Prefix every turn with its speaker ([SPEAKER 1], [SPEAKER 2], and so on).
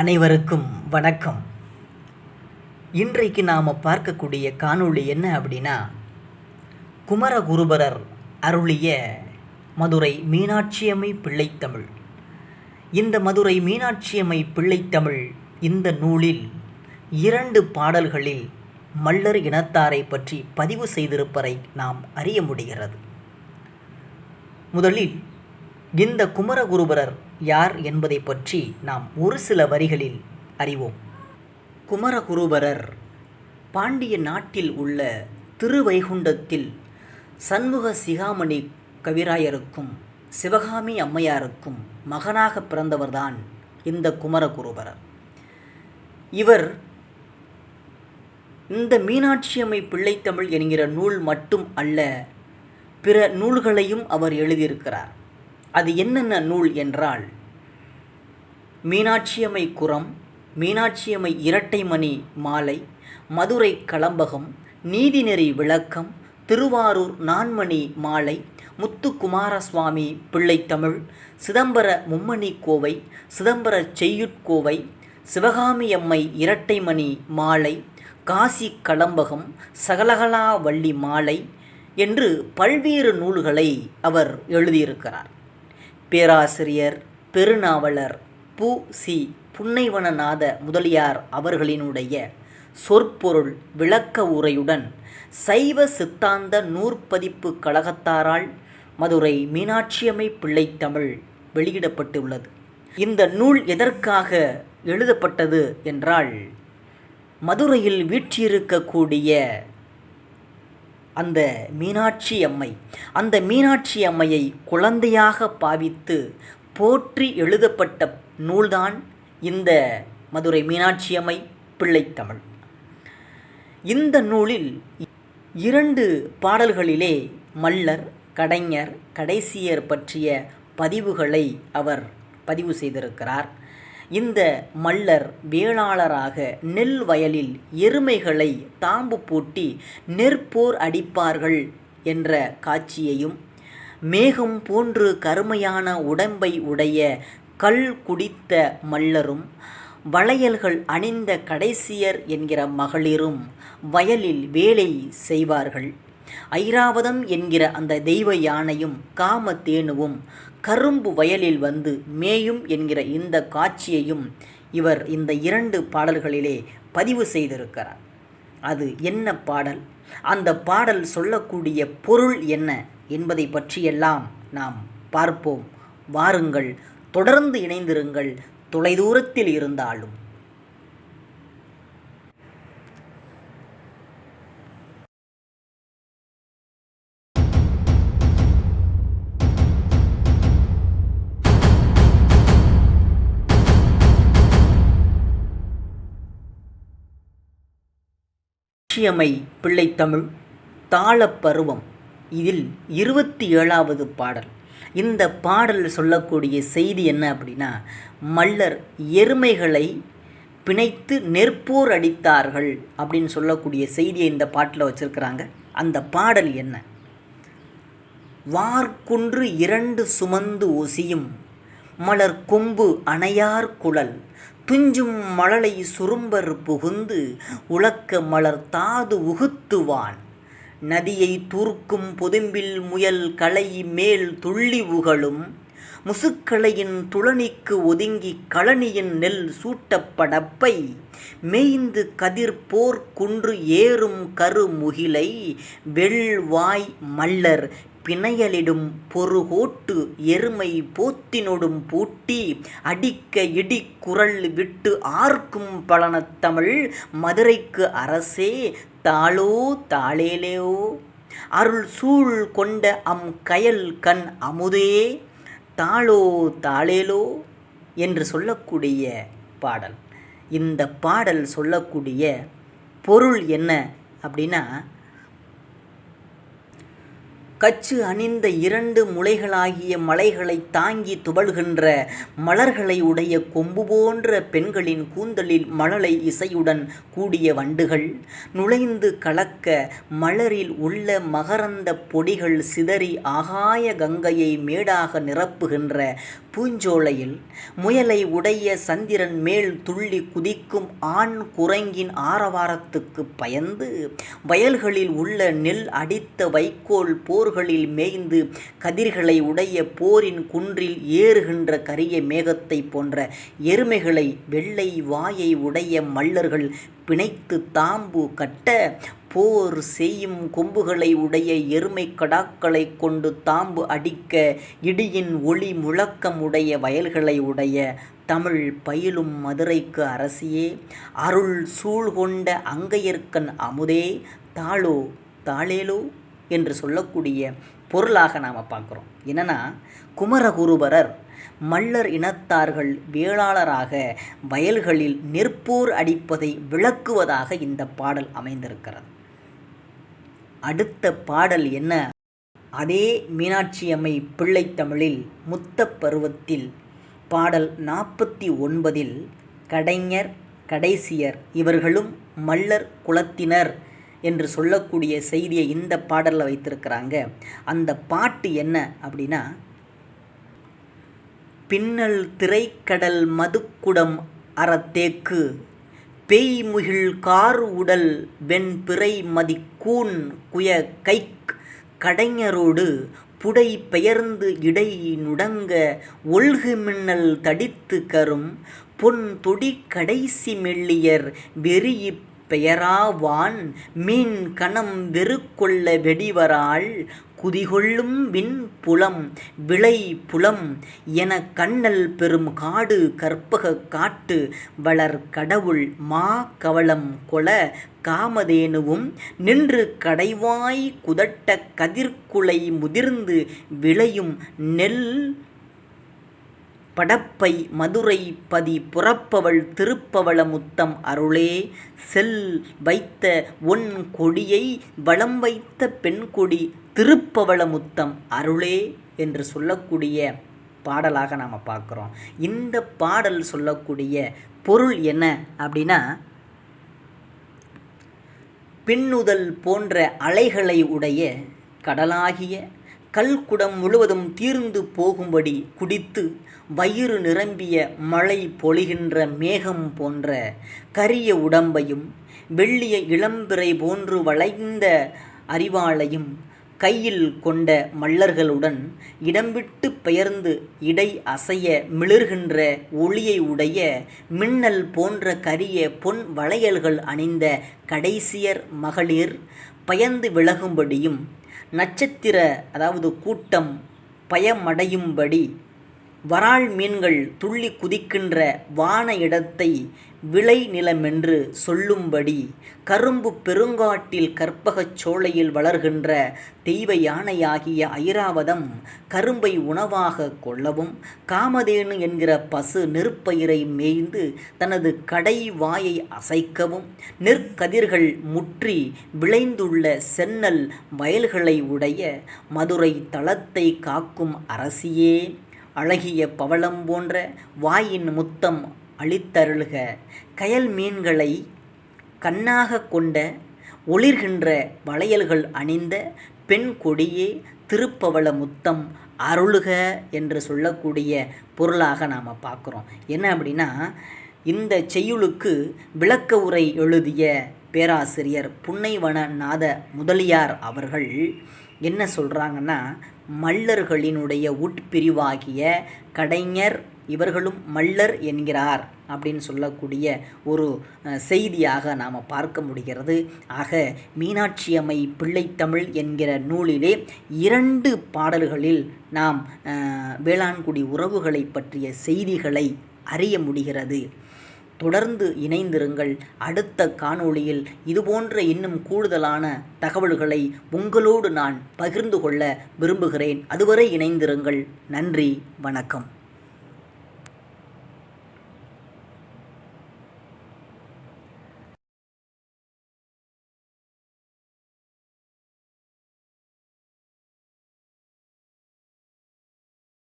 [SPEAKER 1] அனைவருக்கும் வணக்கம். இன்றைக்கு நாம் பார்க்கக்கூடிய காணொளி என்ன அப்படின்னா குமரகுருபரர் அருளிய மதுரை மீனாட்சியம்மை பிள்ளைத்தமிழ். இந்த மதுரை மீனாட்சியம்மை பிள்ளைத்தமிழ் இந்த நூலில் இரண்டு பாடல்களில் மல்லர் இனத்தாரை பற்றி பதிவு செய்திருப்பதை நாம் அறிய முடிகிறது. முதலில் இந்த குமரகுருபரர் யார் என்பதை பற்றி நாம் ஒரு சில வரிகளில் அறிவோம். குமரகுருபரர் பாண்டிய நாட்டில் உள்ள திருவைகுண்டத்தில் சண்முக சிகாமணி கவிராயருக்கும் சிவகாமி அம்மையாருக்கும் மகனாக பிறந்தவர்தான் இந்த குமரகுருபரர். இவர் இந்த மீனாட்சியம்மை பிள்ளைத்தமிழ் என்கிற நூல் மட்டும் அல்ல பிற நூல்களையும் அவர் எழுதியிருக்கிறார். அது என்னென்ன நூல் என்றால் மீனாட்சியம்மை குரம் மீனாட்சியம்மை இரட்டைமணி மாலை மதுரை களம்பகம் நீதிநெறி விளக்கம் திருவாரூர் நான்மணி மாலை முத்துக்குமாரசுவாமி பிள்ளைத்தமிழ் சிதம்பர மும்மணி கோவை சிதம்பர செய்யுட்கோவை சிவகாமியம்மை இரட்டைமணி மாலை காசி களம்பகம் சகலகலாவள்ளி மாலை என்று பல்வேறு நூல்களை அவர் எழுதியிருக்கிறார். பேராசிரியர் பெருநாவலர் பு. சி. புன்னைவனநாத முதலியார் அவர்களினுடைய சொற்பொருள் விளக்க உரையுடன் சைவ சித்தாந்த நூற்பதிப்பு கழகத்தாரால் மதுரை மீனாட்சியம்மை பிள்ளைத்தமிழ் வெளியிடப்பட்டுள்ளது. இந்த நூல் எதற்காக எழுதப்பட்டது என்றால் மதுரையில் வீற்றிருக்கக்கூடிய அந்த மீனாட்சி அம்மை. அந்த மீனாட்சி அம்மையை குழந்தையாக பாவித்து போற்றி எழுதப்பட்ட நூல்தான் இந்த மதுரை மீனாட்சி அம்மை பிள்ளைத்தமிழ் இந்த நூலில் இரண்டு பாடல்களிலே மல்லர் கடைஞர் கடைசியர் பற்றிய பதிவுகளை அவர் பதிவு செய்திருக்கிறார். இந்த மல்லர் வேளாளராக நெல் வயலில் எருமைகளை தாம்பு பூட்டி நெற்போர் அடிப்பார்கள் என்ற காட்சியையும் மேகம் போன்று கருமையான உடம்பை உடைய கல் குடித்த மல்லரும் வளையல்கள் அணிந்த கடைசியர் என்கிற மகளிரும் வயலில் வேலை செய்வார்கள். ஐராவதம் என்கிற அந்த தெய்வ யானையும் காம தேனுவும் கரும்பு வயலில் வந்து மேயும் என்கிற இந்த காட்சியையும் இவர் இந்த இரண்டு பாடல்களிலே பதிவு செய்திருக்கிறார். அது என்ன பாடல்? அந்த பாடல் சொல்லக்கூடிய பொருள் என்ன என்பதை பற்றியெல்லாம் நாம் பார்ப்போம். வாருங்கள் தொடர்ந்து இணைந்திருங்கள் தொலைதூரத்தில் இருந்தாலும். மீனாட்சியம்மை பிள்ளைத்தமிழ் தாளப்பருவம் இதில் இருபத்தி ஏழாவது பாடல். இந்த பாடல் சொல்லக்கூடிய செய்தி என்ன அப்படின்னா மல்லர் எருமைகளை பிணைத்து நெற்போர் அடித்தார்கள் அப்படின்னு சொல்லக்கூடிய செய்தியை இந்த பாட்டில் வச்சுருக்கிறாங்க. அந்த பாடல் என்ன? வார்குன்று இரண்டு சுமந்து ஒசியும் மலர் கொம்பு அணையார் குழல். துஞ்சும் மழலை சுரும்பர் புகுந்து உலக்க மலர் தாது உகுத்துவான். நதியை தூர்க்கும் பொதும்பில் முயல் களை மேல் துள்ளி உகழும் முசுக்களையின் துளனிக்கு ஒதுங்கி களனியின் நெல் சூட்டப்படப்பை மேய்ந்து கதிர் போர் குன்று ஏறும் கருமுகிலை வெள்வாய் மல்லர் பிணையலிடும் பொறுகோட்டு எருமை போத்தினொடும் பூட்டி அடிக்க இடி குரல் விட்டு ஆர்க்கும் பழனத்தமிழ் மதுரைக்கு அரசே தாளோ தாளேலேயோ அருள் சூழ் கொண்ட அம் கயல் கண் அமுதே தாளோ தாளேலோ என்று சொல்லக்கூடிய பாடல். இந்த பாடல் சொல்லக்கூடிய பொருள் என்ன அப்படின்னா கச்சு அணிந்த இரண்டு முளைகளாகிய மலைகளை தாங்கி துவள்கின்ற மலர்களை உடைய கொம்பு போன்ற பெண்களின் கூந்தலில் மழலை இசையுடன் கூடிய வண்டுகள். நுழைந்து கலக்க மலரில் உள்ள மகரந்த பொடிகள் சிதறி ஆகாய கங்கையை மேடாக நிரப்புகின்ற பூஞ்சோலையில் முயலை உடைய சந்திரன் மேல் துள்ளி குதிக்கும் ஆண் குரங்கின் ஆரவாரத்துக்கு பயந்து வயல்களில் உள்ள நெல் அடித்த வைக்கோல் போர்களில் மேய்ந்து கதிர்களை உடைய போரின் குன்றில் ஏறுகின்ற கரிய மேகத்தை போன்ற எருமைகளை வெள்ளை வாயை உடைய மல்லர்கள் பிணைத்து தாம்பு கட்ட போர் செய்யும் கொம்புகளை உடைய எருமை கடாக்களை கொண்டு தாம்பு அடிக்க இடியின் ஒளி முழக்கம் உடைய வயல்களை உடைய தமிழ் பயிலும் மதுரைக்கு அரசியே. அருள் சூழ் கொண்ட அங்கையர்க்கன் அமுதே தாளோ தாளேலோ என்று சொல்லக்கூடிய பொருளாக நாம் பார்க்குறோம். என்னென்னா குமரகுருபரர் மல்லர் இனத்தார்கள் வேளாளராக வயல்களில் நெற்போர் அடிப்பதை விளக்குவதாக இந்த பாடல் அமைந்திருக்கிறது. அடுத்த பாடல் என்ன? அதே மீனாட்சி அம்மை பிள்ளைத்தமிழில் முத்த பருவத்தில். பாடல் நாற்பத்தி ஒன்பதில் கடைஞர் கடைசியர் இவர்களும் மல்லர் குலத்தினர் என்று சொல்லக்கூடிய செய்தியை இந்த பாடலில் வைத்திருக்கிறாங்க. அந்த பாட்டு என்ன அப்படின்னா பின்னல் திரைக்கடல் மதுக்குடம் அறத்தேக்கு பேய்முகில் கார் உடல் வெண்பிறை மதிக்கூன் குய கைக் கடைஞரோடு புடை பெயர்ந்து இடை நுடங்க ஒல்கு மின்னல் தடித்து கரும் பொன் தொடி கடைசி மெல்லியர் வெறியிப் பெயராவான். மீன் கணம் வெறுக்கொள்ள வெடிவராள் குதிகொள்ளும் விண் புலம் விளை புலம் என கண்ணல் பெரும் காடு கற்பக காட்டு வளர் கடவுள் மா கவளம் கொள காமதேனுவும் நின்று கடைவாய் குதட்ட கதிர்குலை முதிர்ந்து விளையும் நெல் படப்பை மதுரை பதி புறப்பவள் திருப்பவள முத்தம் அருளே. செல் வைத்த ஒன் கொடியை வளம் வைத்த பெண் கொடி திருப்பவள முத்தம் அருளே என்று சொல்லக்கூடிய பாடலாக நாம் பார்க்குறோம். இந்த பாடல் சொல்லக்கூடிய பொருள் என்ன அப்படின்னா பின்னுதல் போன்ற அலைகளை உடைய கடலாகிய கல்குடம் முழுவதும் தீர்ந்து போகும்படி குடித்து வயிறு நிரம்பிய மழை பொழிகின்ற மேகம் போன்ற கரிய உடம்பையும் வெள்ளிய இளம்பிறை போன்று வளைந்த அறிவாளையும் கையில் கொண்ட மல்லர்களுடன் இடம்விட்டு பெயர்ந்து இடை அசைய மிளிர்கின்ற ஒளியை உடைய மின்னல் போன்ற கரிய பொன் வளையல்கள் அணிந்த கடைசியர் மகளிர் பயந்து விலகும்படியும் நட்சத்திர அதாவது கூட்டம் பயமடையும்படி வரால் மீன்கள் துள்ளி குதிக்கின்ற வான இடத்தை விளை நிலமென்று சொல்லும்படி கரும்பு பெருங்காட்டில் கற்பகச் சோலையில் வளர்கின்ற தெய்வ யானையாகிய ஐராவதம் கரும்பை உணவாக கொள்ளவும் காமதேனு என்கிற பசு நெருப்பயிரை மேய்ந்து தனது கடை வாயை அசைக்கவும் நெற்கதிர்கள் முற்றி விளைந்துள்ள சென்னல் வயல்களை உடைய மதுரை தளத்தை காக்கும் அரசியே. அழகிய பவளம் போன்ற வாயின் முத்தம் அளித்தருளுக. கயல் மீன்களை கண்ணாக கொண்ட ஒளிர்கின்ற வளையல்கள் அணிந்த பெண் கொடியே திருப்பவள முத்தம் அருளுக என்று சொல்லக்கூடிய பொருளாக நாம் பார்க்குறோம். என்ன அப்படின்னா இந்த செய்யுளுக்கு விளக்க உரை எழுதிய பேராசிரியர் புன்னைவனநாத முதலியார் அவர்கள் என்ன சொல்கிறாங்கன்னா மல்லர்களினுடைய உட்பிரிவாகிய கடைஞர் இவர்களும் மல்லர் என்கிறார் அப்படின்னு சொல்லக்கூடிய ஒரு செய்தியாக நாம் பார்க்க முடிகிறது. ஆக மீனாட்சி அம்மை பிள்ளைத்தமிழ் என்கிற நூலிலே இரண்டு பாடல்களில் நாம் வேளாண்குடி உறவுகளை பற்றிய செய்திகளை அறிய முடிகிறது. தொடர்ந்து இணைந்திருங்கள். அடுத்த காணொளியில் இதுபோன்ற இன்னும் கூடுதலான தகவல்களை உங்களோடு நான் பகிர்ந்து கொள்ள விரும்புகிறேன். அதுவரை இணைந்திருங்கள். நன்றி வணக்கம்.